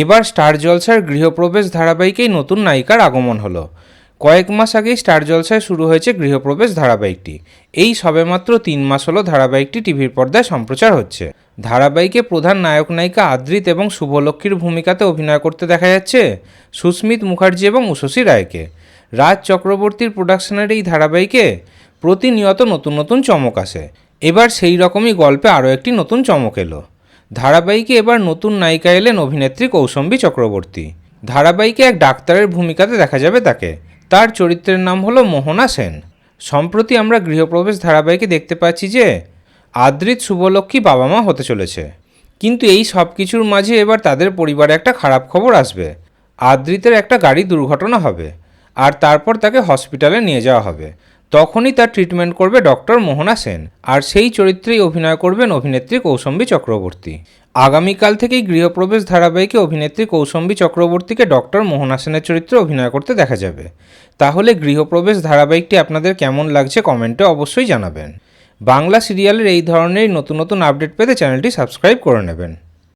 এবার স্টার জলসার গৃহপ্রবেশ ধারাবাহিকেই নতুন নায়িকার আগমন হলো। কয়েক মাস আগেই স্টার জলসায় শুরু হয়েছে গৃহপ্রবেশ ধারাবাহিকটি। এই সবেমাত্র তিন মাস হলো ধারাবাহিকটি টিভির পর্দায় সম্প্রচার হচ্ছে। ধারাবাহিকে প্রধান নায়ক নায়িকা আদ্রিত এবং শুভলক্ষ্মীর ভূমিকাতে অভিনয় করতে দেখা যাচ্ছে সুস্মিত মুখার্জি এবং উষসী রায়কে। রাজ চক্রবর্তীর প্রোডাকশনের এই ধারাবাহিকে প্রতিনিয়ত নতুন নতুন চমক আসে। এবার সেই রকমই গল্পে আরও একটি নতুন চমক এলো। ধারাবাহিকে এবার নতুন নায়িকা এলেন অভিনেত্রী কৌশম্বী চক্রবর্তী। ধারাবাহিকে এক ডাক্তারের ভূমিকাতে দেখা যাবে তাকে। তার চরিত্রের নাম হলো মোহনা সেন। সম্প্রতি আমরা গৃহপ্রবেশ ধারাবাহিকে দেখতে পাচ্ছি যে, আদ্রিত শুভলক্ষ্মী বাবা মা হতে চলেছে। কিন্তু এই সব কিছুর মাঝে এবার তাদের পরিবারে একটা খারাপ খবর আসবে। আদ্রিতের একটা গাড়ি দুর্ঘটনা হবে। আর তারপর তাকে হসপিটালে নিয়ে যাওয়া হবে। তখনই তার ট্রিটমেন্ট করবে ডক্টর মোহনা সেন। আর সেই চরিত্রেই অভিনয় করবেন অভিনেত্রী কৌশম্বী চক্রবর্তী। আগামীকাল থেকেই গৃহপ্রবেশ ধারাবাহিকে অভিনেত্রী কৌশম্বী চক্রবর্তীকে ডক্টর মোহনা সেনের চরিত্রে অভিনয় করতে দেখা যাবে। তাহলে গৃহপ্রবেশ ধারাবাহিকটি আপনাদের কেমন লাগছে কমেন্টে অবশ্যই জানাবেন। বাংলা সিরিয়ালের এই ধরনের নতুন নতুন আপডেট পেতে চ্যানেলটি সাবস্ক্রাইব করে নেবেন।